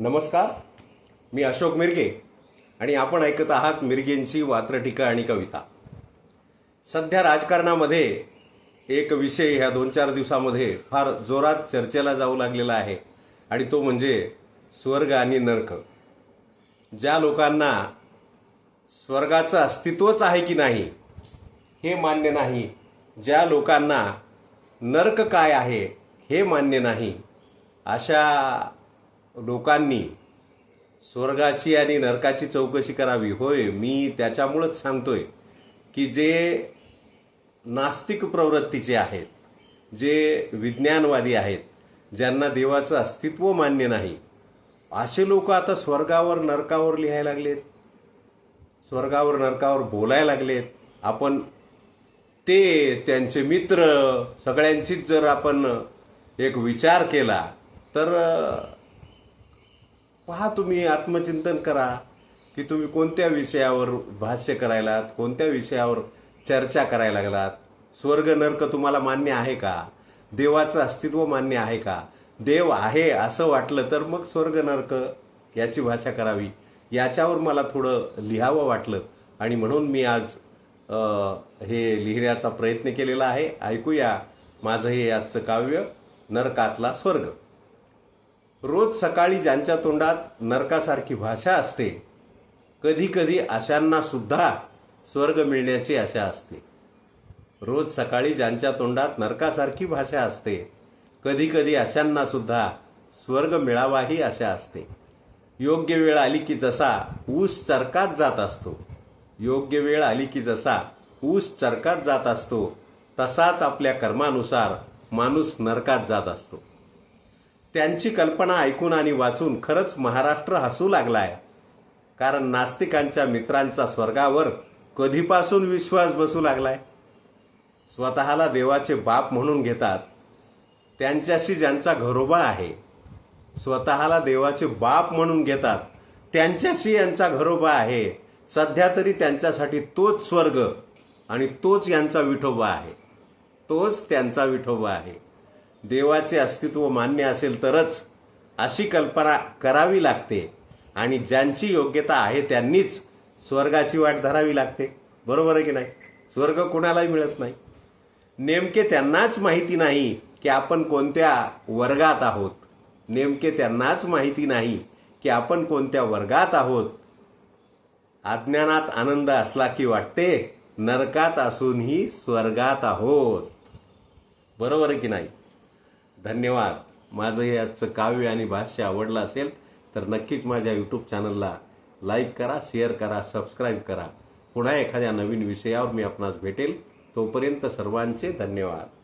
नमस्कार. मी अशोक मिरगे आणि आपण ऐकत आहात मिरगेंची वात्रटिका आणि कविता. सध्या राजकारणामध्ये एक विषय ह्या दोन चार दिवसामध्ये फार जोरात चर्चेला जाऊ लागलेला आहे आणि तो म्हणजे स्वर्ग आणि नरक. ज्या लोकांना स्वर्गाचं अस्तित्वच आहे की नाही हे मान्य नाही. ज्या लोकांना नरक काय आहे हे मान्य नाही. अशा लोकांनी स्वर्गाची आणि नरकाची चौकशी करावी. होय मी त्याच्यामुळंच सांगतोय की जे नास्तिक प्रवृत्तीचे आहेत जे विज्ञानवादी आहेत ज्यांना देवाचं अस्तित्व मान्य नाही असे लोक आता स्वर्गावर नरकावर लिहायला लागलेत. स्वर्गावर नरकावर बोलायला लागलेत. आपण ते त्यांचे मित्र सगळ्यांचीच जर आपण एक विचार केला तर पहा तुम्ही आत्मचिंतन करा की तुम्ही कोणत्या विषयावर भाष्य करायलात कोणत्या विषयावर चर्चा करायला लागलात? स्वर्ग नर्क तुम्हाला मान्य आहे का? देवाचं अस्तित्व मान्य आहे का? देव आहे असं वाटलं तर मग स्वर्ग नर्क याची भाषा करावी. याच्यावर मला थोडं लिहावं वाटलं. आणि म्हणून मी आज हे लिहिण्याचा प्रयत्न केलेला आहे. ऐकूया माझं हे आजचं काव्य नरकातला स्वर्ग. रोज सकाळी ज्यांच्या तोंडात नरकासारखी भाषा असते कधी कधी अशांना सुद्धा स्वर्ग मिळण्याची आशा असते. रोज सकाळी ज्यांच्या तोंडात नरकासारखी भाषा असते कधी कधी अशांना सुद्धा स्वर्ग मिळावाही आशा असते. योग्य वेळ आली की जसा ऊस चरकात जात असतो योग्य वेळ आली की जसा ऊस चरकात जात असतो तसाच आपल्या कर्मानुसार माणूस नरकात जात असतो. त्यांची कल्पना ऐकून आणि वाचून खरंच महाराष्ट्र हसू लागलाय. कारण नास्तिकांच्या मित्रांचा स्वर्गावर कधीपासून विश्वास बसू लागलाय? स्वतःला देवाचे बाप म्हणून घेतात. त्यांच्याशी ज्यांचा घरोबा आहे स्वतःला देवाचे बाप म्हणून घेतात. त्यांच्याशी यांचा घरोबा आहे. सध्या तरी त्यांच्यासाठी तोच स्वर्ग आणि तोच यांचा विठोबा आहे. तोच त्यांचा विठोबा आहे. देवाचे अस्तित्व मान्य असेल तरच अशी कल्पना करावी लागते. आणि ज्यांची योग्यता आहे त्यांनीच स्वर्गाची वाट धरावी लागते. बरोबर आहे की नाही? स्वर्ग कोणालाही मिळत नाही. नेमके त्यांनाच माहिती नाही की आपण कोणत्या वर्गात आहोत. नेमके त्यांनाच माहिती नाही की आपण कोणत्या वर्गात आहोत. अज्ञानात आनंद असला की वाटते नरकात असूनही स्वर्गात आहोत. बरोबर आहे की नाही? धन्यवाद. माझं हे आजचं काव्य आणि भाष्य आवडलं असेल तर नक्कीच माझ्या यूट्यूब चॅनलला लाईक करा शेअर करा सबस्क्राईब करा. पुन्हा एखाद्या नवीन विषयावर मी आपणास भेटेल. तोपर्यंत सर्वांचे धन्यवाद.